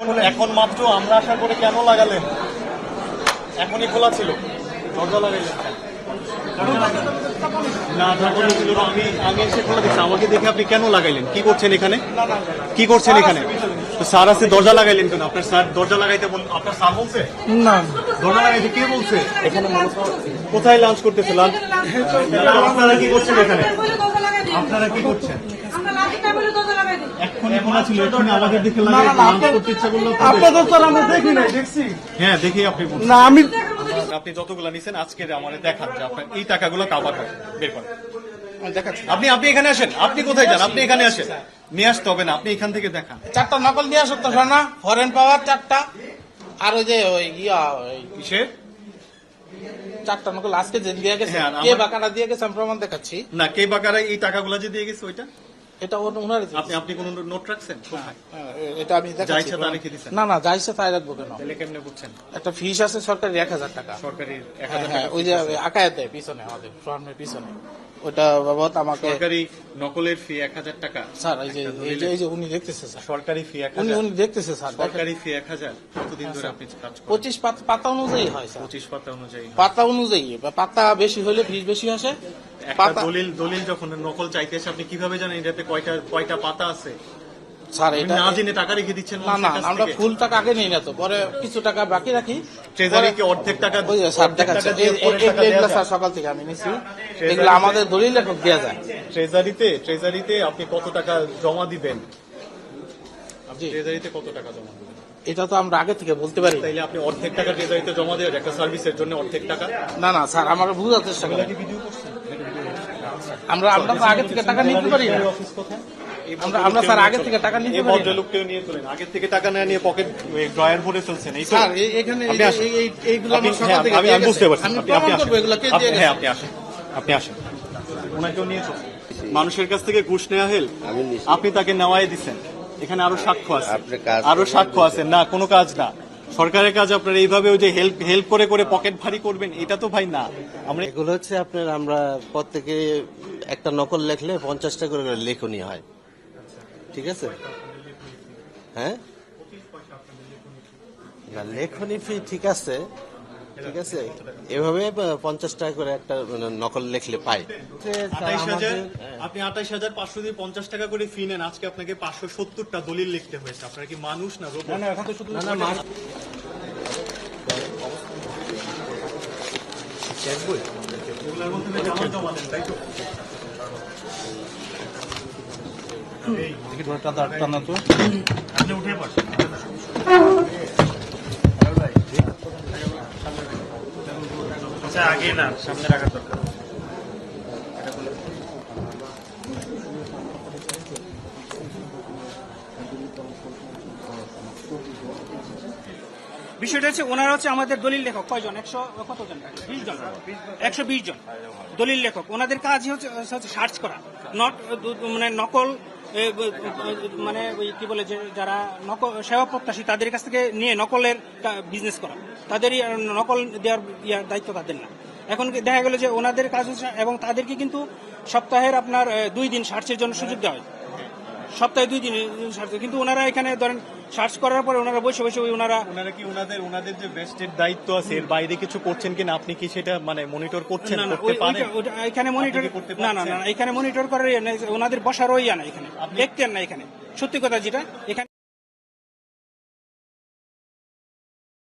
এখন- এখন মাত্র আমরা আশা করে কেন লাগালেন? এখনই খোলা ছিল। দরজা লাগাইলেন। না ছিল আমি আমি এসে খোলা দিচ্ছি আমাকে দেখে আপনি কেন লাগাইলেন? কি করছেন এখানে? কি করছেন এখানে? তো স্যার আছে দরজা লাগাইলেন কেন? আপনার স্যার দরজা লাগাইতে বল- আপনার স্যার বলছে? না। দরজা লাগাইতে কে বলছে? এখানে কোথায় লাঞ্চ করতেছে লাঞ্চ? আপনারা কি করছেন এখানে? আপনারা কি করছেন? আপনি বলুন। না আমি আপনি যতগুলো নিছেন আজকে আমাদের দেখান যে আপনার এই টাকাগুলো কাবার হয় বের করেন। আপনি আপনি এখানে আসেন আপনি কোথায় যান? আপনি এখানে আসেন। নিয়ে আসতে হবে না আপনি এখান থেকে দেখান। চারটা নকল নিয়ে আসো তো না ফরেন পাওয়ার চারটা আর ওই যে ওই ইয়া ওই চারটা নকল আজকে যে দিয়ে গেছে হ্যাঁ, আর কে বাকাটা দিয়ে গেছে আমি প্রমাণ দেখাচ্ছি। না কে বাকারা এই টাকাগুলো যে দিয়ে গেছে ওইটা? এটা ওনার আপনি আপনি কোনো নোট রাখছেন? এটা আমি দেখাচ্ছি। ইচ্ছা তা না না যা তাই রাখব কেন? তাহলে কেমনে বুঝছেন? একটা ফিস আছে সরকারি এক হাজার টাকা। সরকারি এক হ্যাঁ, হাজার হ্যাঁ, ওই যে আকায় দেয় পিছনে আমাদের ফর্মের পিছনে। ওটা বাবদ আমাকে সরকারি নকলের ফি এক হাজার টাকা। স্যার এই যে এই যে উনি দেখতেছে স্যার। সরকারি ফি এক উনি দেখতেছে স্যার। সরকারি ফি এক হাজার। কতদিন ধরে আপনি কাজ করেন? পঁচিশ পাত- অনুযায়ী হয় স্যার। পঁচিশ পাতা অনুযায়ী পাতা অনুযায়ী। বা পাতা বেশি হলে ফিস বেশি আসে। একটা দলিল দলিল যখন নকল চাইতেছে আপনি কীভাবে জানেন? এটাতে কয়টা কয়টা পাতা আছে? স্যার এটা না জেনে টাকা রেখে দিচ্ছেন না না আমরা। ফুল টাকা আগে নিই না তো। পরে কিছু টাকা বাকি রাখি। ট্রেজারিকে অর্ধেক টাকা ওই স্যার দেখাচ্ছে। এগুলো স্যার সকাল থেকে আমি ট্রেজারিতে- এগুলো আমাদের দলিল লেখক দেওয়া যায়। ট্রেজারিতে ট্রেজারিতে আপনি কত টাকা জমা দিবেন? আপনি ট্রেজারিতে কত টাকা জমা দিবেন? এটা তো আমরা আগে থেকে বলতে পারি। তাইলে আপনি অর্ধেক টাকা ট্রেজারিতে জমা দেবেন একটা সার্ভিসের জন্য অর্ধেক টাকা? না না স্যার আমরা বুঝার চেষ্টা করি আমরা তো আগে থেকে টাকা নিতে পারি অফিস কোথায়? আমরা- আমরা স্যার আগে থেকে টাকা নিতে পারি ভদ্রলোককেও নিয়ে চলেন। আগে থেকে টাকা না নিয়ে পকেট ড্রয়ার ভরে ফেলছেন। এই স্যার এখানে এই আপনি যে- আসেন। এই- এই- এইগুলো আমার সকাল থেকে আমি দিয়ে আমি গেছে। বুঝতে পারছি আপনি- আপনি এগুলো কে দিয়ে হ্যাঁ আপনি আসেন। আপনি আসেন। ওনাকেও নিয়ে চলুন। মানুষের কাছ থেকে ঘুষ নেওয়া হেল? আপনি তাকে নেওয়াই দিচ্ছেন এখানে আরও সাক্ষ্য আছে। আরও সাক্ষ্য আছে। না কোনো কাজ না। সরকারের কাজ আপনার এইভাবে ওই যে হেল্প হেল্প করে করে পকেট ভারী করবেন এটা তো ভাই না। আমরা এগুলো হচ্ছে আপনার আমরা প্রত্যেকে একটা নকল লেখলে পঞ্চাশ টাকা করে লেখনি হয়। ঠিক আছে? হ্যাঁ? না, লেখনি ফি ঠিক আছে। ঠিক আছে? এভাবে পঞ্চাশ টাকা করে একটা মানে, নকল লেখলে পাই হাজার আপনি আঠাইশ হাজার পাঁচশো দিয়ে পঞ্চাশ টাকা করে ফি নেন। আজকে আপনাকে পাঁচশো সত্তরটা দলিল লিখতে হয়েছে। আপনার কি মানুষ না রোবট? না, না, মা- এগুলোর মধ্যে জমা জমা দেন তাই তো? বিষয়টা হচ্ছে, ওনারা হচ্ছে আমাদের দলিল লেখক। কয়জন? একশো, কতজন? বিশ জন। একশো বিশ জন দলিল লেখক। ওনাদের কাজ হচ্ছে সার্চ করা। নট মানে নকল মানে ওই কি বলে যে যারা নকল, সেবা প্রত্যাশী, তাদের কাছ থেকে নিয়ে নকলের বিজনেস করা। তাদেরই নকল দেওয়ার ইয়ার দায়িত্ব তাদের না। এখন দেখা গেল যে ওনাদের কাজ হচ্ছে, এবং তাদেরকে কিন্তু সপ্তাহের আপনার দুই দিন সার্চের জন্য সুযোগ দেওয়া হয়। সপ্তাহে দুই দিন সার্চ কিন্তু ওনারা এখানে ধরেন সার্চ করার পরে ওনারা বসে বসে ওই ওনারা ওনারা কি ওনাদের ওনাদের যে বেস্টের দায়িত্ব আছে এর বাইরে কিছু করছেন কিনা? আপনি কি সেটা মানে মনিটর করছেন করতে পারেন? এখানে মনিটর না না না এখানে মনিটর করার ইয়ে ওনাদের বসার ওই না এখানে। দেখতেন না এখানে। সত্যি কথা যেটা এখানে